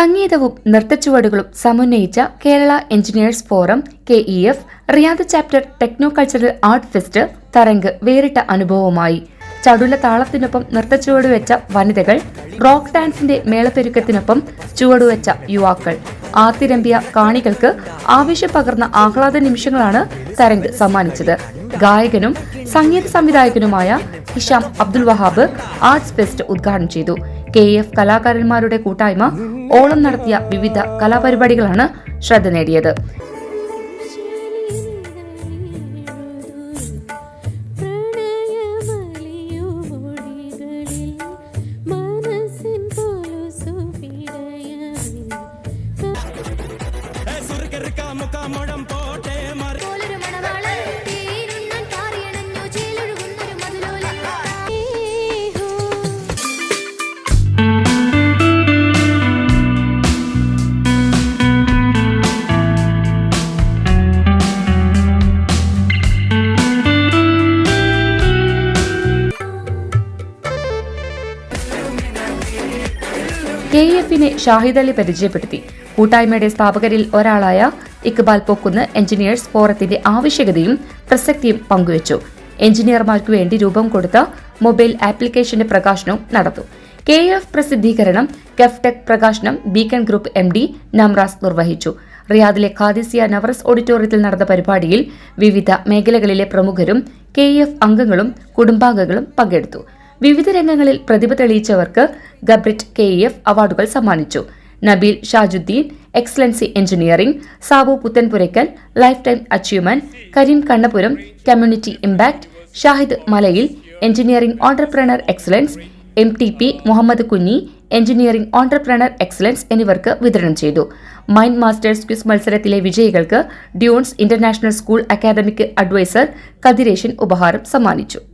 സംഗീതവും നൃത്തച്ചുവടുകളും സമന്വയിച്ച Kerala engineers forum K E F Riyadh chapter techno cultural art fest Tarang വേറിട്ട അനുഭവമായി ചടുല താളത്തിനൊപ്പം നൃത്തച്ചുവട് വെച്ച വനിതകൾ റോക്ക് ഡാൻസിന്റെ മേളപ്പെരുക്കത്തിനൊപ്പം ചുവടുവെച്ച യുവാക്കൾ. ആത്തിരമ്പിയ കാണികൾക്ക് ആവേശം പകർന്ന ആഹ്ലാദ നിമിഷങ്ങളാണ് തരംഗ് സമ്മാനിച്ചത്. ഗായകനും സംഗീത സംവിധായകനുമായ ഹിഷാം അബ്ദുൽ വഹാബ് ആർട്സ് ഫെസ്റ്റ് ഉദ്ഘാടനം ചെയ്തു. കെ എഫ് കലാകാരന്മാരുടെ കൂട്ടായ്മ ഓളം നടത്തിയ വിവിധ കലാപരിപാടികളാണ് ശ്രദ്ധ നേടിയത്. മനസ്സിൻ കൊലുസു കെ എഫിനെ ഷാഹിദ് അലി പരിചയപ്പെടുത്തി. കൂട്ടായ്മയുടെ സ്ഥാപകരിൽ ഒരാളായ ഇക്ബാൽ പൊക്കുന്ന് എഞ്ചിനീയേഴ്സ് ഫോറത്തിന്റെ ആവശ്യകതയും പ്രസക്തിയും പങ്കുവച്ചു. എഞ്ചിനീയർമാർക്ക് വേണ്ടി രൂപം കൊടുത്ത മൊബൈൽ ആപ്ലിക്കേഷന്റെ പ്രകാശനവും നടത്തും കെ എഫ് പ്രസിദ്ധീകരണം കെഫ്ടെക് പ്രകാശനം beacon group M D Namras നിർവഹിച്ചു. റിയാദിലെ ഖാദിസിയ നവറസ് ഓഡിറ്റോറിയത്തിൽ നടന്ന പരിപാടിയിൽ വിവിധ മേഖലകളിലെ പ്രമുഖരും കെ എഫ് അംഗങ്ങളും കുടുംബാംഗങ്ങളും പങ്കെടുത്തു. വിവിധ രംഗങ്ങളിൽ പ്രതിഭ തെളിയിച്ചവർക്ക് ഗബ്രിറ്റ് കെ എഫ് അവാർഡുകൾ സമ്മാനിച്ചു. Nabeel Shajudheen excellency engineering Sabu Puthanpurackal life time achievement Kareem Kannapuram community impact Shahid Malayil engineering entrepreneur excellence M T P Muhammad Kunhi engineering entrepreneur excellence എന്നിവർക്ക് വിതരണം ചെയ്തു. മൈൻഡ് മാസ്റ്റേഴ്സ് ക്വിസ് മത്സരത്തിലെ വിജയികൾക്ക് dunes international school academic adviser Kathiresan ഉപഹാരം സമ്മാനിച്ചു.